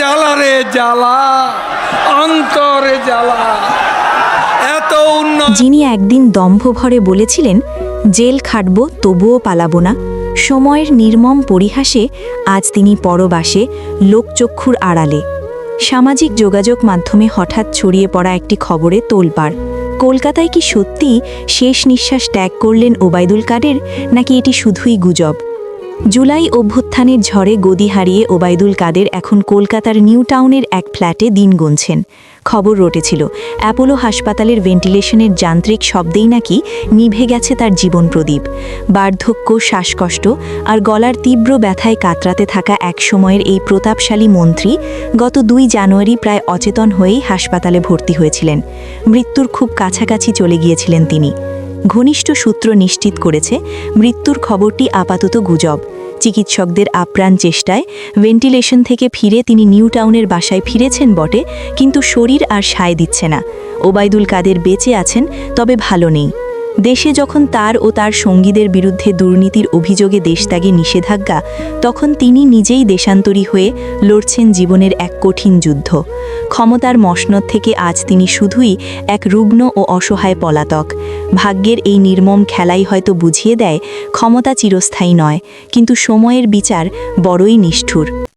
জ্বালা রে জ্বালা, অন্তরে জ্বালা। এত উন্নত যিনি একদিন দম্ভ ভরে বলেছিলেন, জেল খাটব, তবুও পালাবো না। সময়ের নির্মম পরিহাসে আজ তিনি পরবাসে, লোকচক্ষুর আড়ালে। সামাজিক যোগাযোগ মাধ্যমে হঠাৎ ছড়িয়ে পড়া একটি খবরে তোলপাড়। কলকাতায় কি সত্যি শেষ নিঃশ্বাস ত্যাগ করলেন ওবায়দুল কাদের, নাকি এটি শুধুই গুজব? জুলাই অভ্যুত্থানের ঝড়ে গদি হারিয়ে ওবায়দুল কাদের এখন কলকাতার নিউ টাউনের এক ফ্ল্যাটে দিন গুনছেন। খবর রটেছিল, অ্যাপোলো হাসপাতালের ভেন্টিলেশনের যান্ত্রিক শব্দেই নাকি নিভে গেছে তার জীবন প্রদীপ। বার্ধক্য, শ্বাসকষ্ট আর গলার তীব্র ব্যথায় কাতরাতে থাকা এক সময়ের এই প্রতাপশালী মন্ত্রী গত দুই জানুয়ারি প্রায় অচেতন হয়েই হাসপাতালে ভর্তি হয়েছিলেন। মৃত্যুর খুব কাছাকাছি চলে গিয়েছিলেন তিনি। ঘনিষ্ঠ সূত্র নিশ্চিত করেছে, মৃত্যুর খবরটি আপাতত গুজব। চিকিৎসকদের আপ্রাণ চেষ্টায় ভেন্টিলেশন থেকে ফিরে তিনি নিউ টাউনের বাসায় ফিরেছেন বটে, কিন্তু শরীর আর সায় দিচ্ছে না। ওবায়দুল কাদের বেঁচে আছেন, তবে ভালো নেই। দেশে যখন তার ও তার সঙ্গীদের বিরুদ্ধে দুর্নীতির অভিযোগে দেশত্যাগে নিষেধাজ্ঞা, তখন তিনি নিজেই দেশান্তরী হয়ে লড়ছেন জীবনের এক কঠিন যুদ্ধ। ক্ষমতার মসনদ থেকে আজ তিনি শুধুই এক রুগ্ন ও অসহায় পলাতক। ভাগ্যের এই নির্মম খেলাই হয়তো বুঝিয়ে দেয়, ক্ষমতা চিরস্থায়ী নয়, কিন্তু সময়ের বিচার বড়ই নিষ্ঠুর।